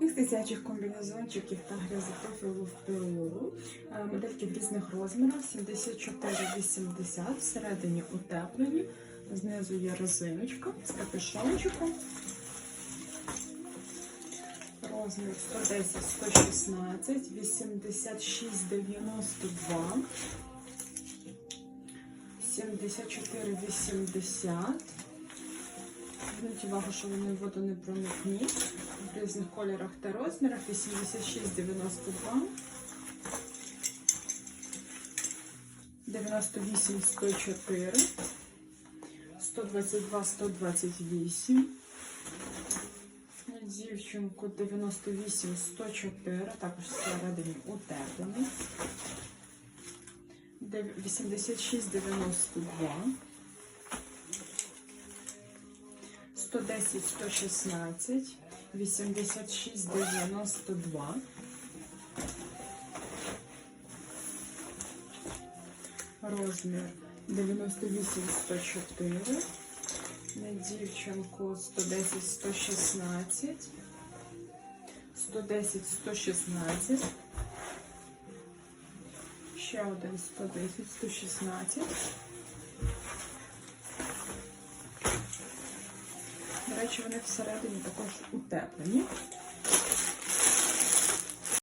Мікс дитячих комбінезончиків та грязопрофілу в пилу. Е, Модельки в різних розмірах 74-80, всередині утеплені. Знизу є резиночка з капюшончиком. Розмір 110, 116, 86, 92, 74, 80. Зверніть увагу, що вони водонепроникні в різних кольорах та розмірах 86,92, 98,104, 122,128. Дівчинку 104, також всередині утеплений. 92. 110, 116, 86, 92. Розмір 98, 104. На дівчинку 110, 116. 110, 116. Ще один 110, 116. Речі, вони всередині також утеплені.